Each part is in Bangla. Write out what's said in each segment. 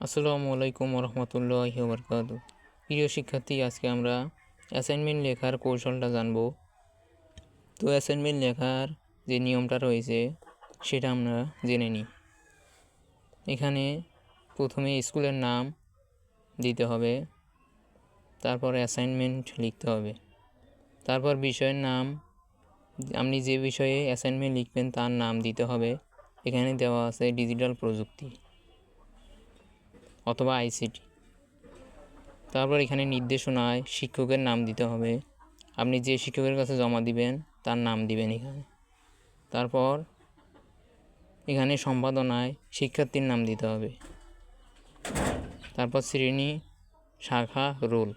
আসসালামু আলাইকুম রহমতুল্লাহ বরকাত প্রিয় শিক্ষার্থী, আজকে আমরা অ্যাসাইনমেন্ট লেখার কৌশলটা জানব। তো অ্যাসাইনমেন্ট লেখার যে নিয়মটা রয়েছে, সেটা আমরা জেনে নিই। এখানে প্রথমে স্কুলের নাম দিতে হবে, তারপর অ্যাসাইনমেন্ট লিখতে হবে। তারপর বিষয়ের নাম, আপনি যে বিষয়ে অ্যাসাইনমেন্ট লিখবেন, তার নাম দিতে হবে। এখানে দেওয়া আছে ডিজিটাল প্রযুক্তি। অথবা আইসিটি তারপর এখানে নির্দেশনায় শিক্ষকের নাম দিতে হবে। আপনি যে শিক্ষকের কাছে জমা দিবেন, তার নাম দিবেন এখানে। তারপর এখানে সম্পাদনায় শিক্ষার্থীর নাম দিতে হবে। তারপর শ্রেণি, শাখা, রোল।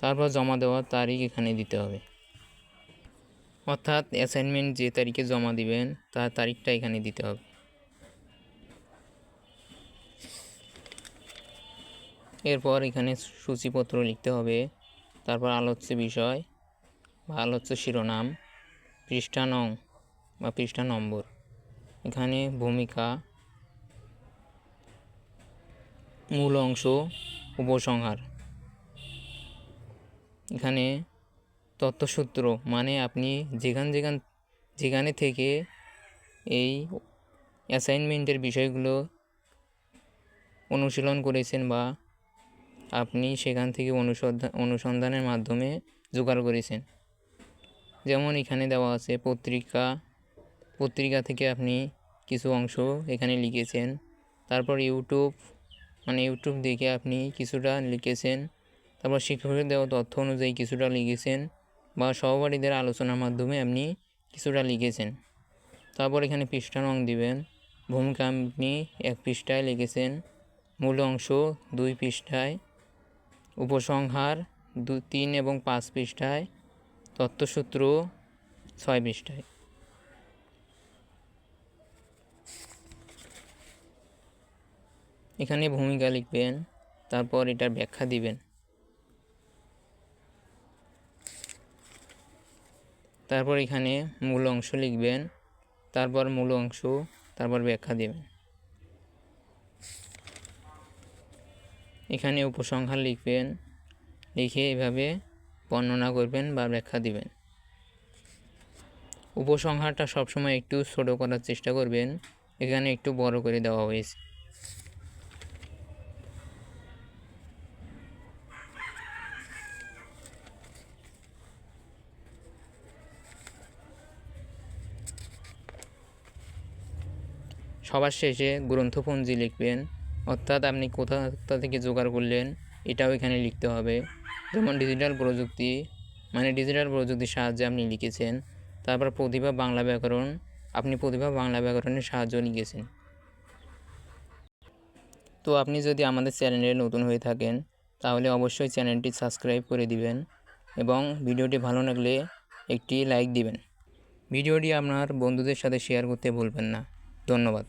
তারপর জমা দেওয়ার তারিখ এখানে দিতে হবে। অর্থাৎ অ্যাসাইনমেন্ট যে তারিখে জমা দিবেন, তার তারিখটা এখানে দিতে হবে। এরপর এখানে সূচিপত্র লিখতে হবে। তারপর আলোচ্য বিষয় বা আলোচ্য শিরোনাম, পৃষ্ঠা নং বা পৃষ্ঠা নম্বর। এখানে ভূমিকা, মূল অংশ, উপসংহার। এখানে তথ্যসূত্র মানে আপনি যেখান যেখান, যেখানে থেকে এই অ্যাসাইনমেন্টের বিষয়গুলো অনুশীলন করেছেন বা আপনি সেখান থেকে অনুসন্ধান অনুসন্ধানের মাধ্যমে জোগাড় করেছেন। যেমন এখানে দেওয়া আছে, পত্রিকা পত্রিকা থেকে আপনি কিছু অংশ এখানে লিখেছেন। তারপর ইউটিউব মানে ইউটিউব দেখে আপনি কিছুটা লিখেছেন। তারপর শিক্ষকের দেওয়া তথ্য অনুযায়ী কিছুটা লিখেছেন বা সহপাঠীদের আলোচনার মাধ্যমে আপনি কিছুটা লিখেছেন। তারপর এখানে পৃষ্ঠা রং দিবেন। ভূমিকা আপনি এক পৃষ্ঠায় লিখেছেন। মূল অংশ দুই পৃষ্ঠায়। উপসংহার দু, তিন এবং পাঁচ পৃষ্ঠায়, তত্ত্বসূত্র ছয় পৃষ্ঠায়। এখানে ভূমিকা লিখবেন, তারপর এটার ব্যাখ্যা দিবেন। তারপর এখানে মূল অংশ লিখবেন, তারপর মূল অংশ, তারপর ব্যাখ্যা দেবেন। এখানে উপসংহার লিখবেন, লিখে এভাবে বর্ণনা করবেন বা ব্যাখ্যা দিবেন। উপসংহারটা সবসময় একটু ছোট করার চেষ্টা করবেন, এখানে একটু বড় করে দেওয়া হয়েছে। সবার শেষে গ্রন্থপঞ্জি লিখবেন। অর্থাৎ আপনি কোথা থেকে জোগাড় করলেন, এটাও এখানে লিখতে হবে। যেমন ডিজিটাল প্রযুক্তি মানে ডিজিটাল প্রযুক্তির সাহায্যে আপনি লিখেছেন। তারপর প্রতিভা বাংলা ব্যাকরণ, আপনি প্রতিভা বাংলা ব্যাকরণের সাহায্য লিখেছেন। তো আপনি যদি আমাদের চ্যানেলে নতুন হয়ে থাকেন, তাহলে অবশ্যই চ্যানেলটি সাবস্ক্রাইব করে দিবেন এবং ভিডিওটি ভালো লাগলে একটি লাইক দিবেন। ভিডিওটি আপনার বন্ধুদের সাথে শেয়ার করতে ভুলবেন না। ধন্যবাদ।